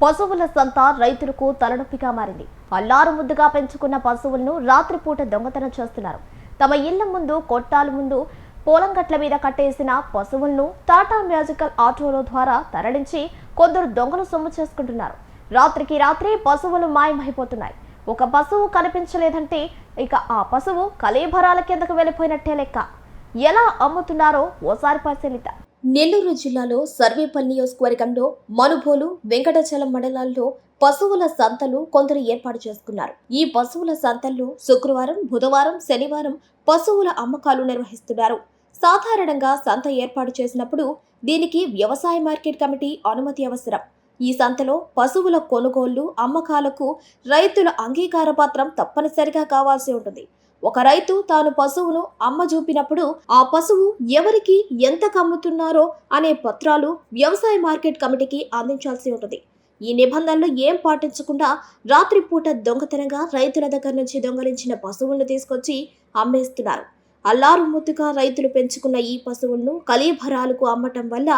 పశువుల సంత రైతులకు తలనొప్పిగా మారింది. అల్లారు ముద్దుగా పెంచుకున్న పశువులను రాత్రిపూట దొంగతనం చేస్తున్నారు. తమ ఇళ్ళ ముందు కొట్టాల ముందు పొలం గట్ల మీద కట్టేసిన పశువులను టాటా మ్యాజికల్ ఆటోల ద్వారా తరలించి కొందరు దొంగలు సొమ్ము చేసుకుంటున్నారు. రాత్రికి రాత్రి పశువులు మాయమైపోతున్నాయి. ఒక పశువు కనిపించలేదంటే ఇక ఆ పశువు కలీభరాల కిందకు వెళ్ళిపోయినట్టే లెక్క. ఎలా అమ్ముతున్నారో ఓసారి పరిశీలిద్దాం. నెల్లూరు జిల్లాలో సర్వేపల్లి నియోజకవర్గంలో మనుబోలు వెంకటాచలం మండలాల్లో పశువుల సంతలు కొందరు ఏర్పాటు చేసుకున్నారు. ఈ పశువుల సంతల్లో శుక్రవారం బుధవారం శనివారం పశువుల అమ్మకాలు నిర్వహిస్తున్నారు. సాధారణంగా సంత ఏర్పాటు చేసినప్పుడు దీనికి వ్యవసాయ మార్కెట్ కమిటీ అనుమతి అవసరం. ఈ సంతలో పశువుల కొనుగోళ్ళు అమ్మకాలకు రైతుల అంగీకార పత్రం తప్పనిసరిగా కావాల్సి ఉంటుంది. ఒక రైతు తాను పశువును అమ్మ చూపినప్పుడు ఆ పశువు ఎవరికి ఎంత కమ్ముతున్నారో అనే పత్రాలు వ్యవసాయ మార్కెట్ కమిటీకి అందించాల్సి ఉంటుంది. ఈ నిబంధనలు ఏం పాటించకుండా రాత్రిపూట దొంగతనంగా రైతుల దగ్గర నుంచి దొంగలించిన పశువులను తీసుకొచ్చి అమ్మేస్తున్నారు. అల్లారు ముద్దుగా రైతులు పెంచుకున్న ఈ పశువులను కలీభరాలకు అమ్మటం వల్ల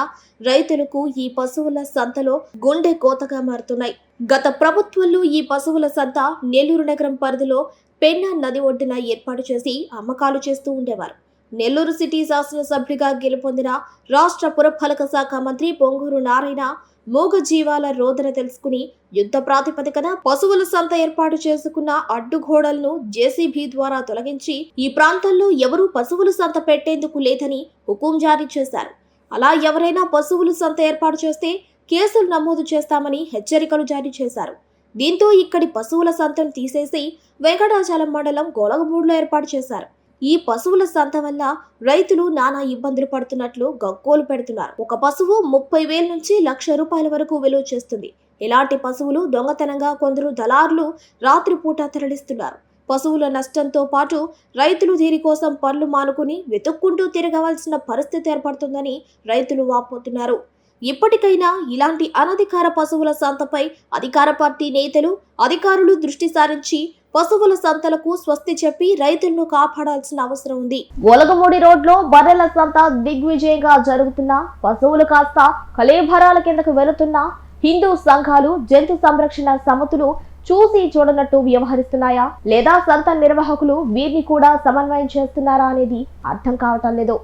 రైతులకు ఈ పశువుల సంతలో గుండె కోతగా మారుతున్నాయి. గత ప్రభుత్వంలో ఈ పశువుల సంత నెల్లూరు నగరం పరిధిలో పెన్నా నది ఒడ్డున ఏర్పాటు చేసి అమ్మకాలు చేస్తూ ఉండేవారు. నెల్లూరు సిటీ శాసనసభ్యుడిగా గెలుపొందిన రాష్ట్ర పురపాలక శాఖ మంత్రి పొంగూరు నారాయణ మూగ జీవాల రోదన తెలుసుకుని యుద్ధ ప్రాతిపదికన పశువుల సంత ఏర్పాటు చేసుకున్న అడ్డుగోడలను జేసీబీ ద్వారా తొలగించి ఈ ప్రాంతంలో ఎవరూ పశువుల సంత పెట్టేందుకు లేదని హుకుం జారీ చేశారు. అలా ఎవరైనా పశువుల సంత ఏర్పాటు చేస్తే కేసులు నమోదు చేస్తామని హెచ్చరికలు జారీ చేశారు. దీంతో ఇక్కడి పశువుల సంతను తీసేసి వెంకటాచలం మండలం గొలగమూడులో ఏర్పాటు చేశారు. ఈ పశువుల సంత వల్ల రైతులు నానా ఇబ్బందులు పడుతున్నట్లు గగ్గోలు పెడుతున్నారు. ఒక పశువు ముప్పై వేల నుంచి లక్ష రూపాయల వరకు విలువ చేస్తుంది. ఇలాంటి పశువులు దొంగతనంగా కొందరు దళారులు రాత్రిపూట తరలిస్తున్నారు. పశువుల నష్టంతో పాటు రైతులు దీనికోసం పనులు మానుకుని వెతుక్కుంటూ తిరగవలసిన పరిస్థితి ఏర్పడుతుందని రైతులు వాపోతున్నారు. ఇప్పటికైనా ఇలాంటి అనధికార పశువుల సంతపై అధికార పార్టీ నేతలు అధికారులు దృష్టి సారించి పశువుల సంతలకు స్వస్తి చెప్పి రైతులను కాపాడాల్సిన అవసరం ఉంది. ఒలగమూడి రోడ్లో బర్రెల సంత దిగ్విజయంగా జరుగుతున్న పశువులు కాస్త కలేభరాల కిందకు వెళుతున్న హిందూ సంఘాలు జంతు సంరక్షణ సమితులు చూసి చూడనట్టు వ్యవహరిస్తున్నాయా? లేదా సంత నిర్వాహకులు వీరిని కూడా సమన్వయం చేస్తున్నారా అనేది అర్థం కావటం లేదు.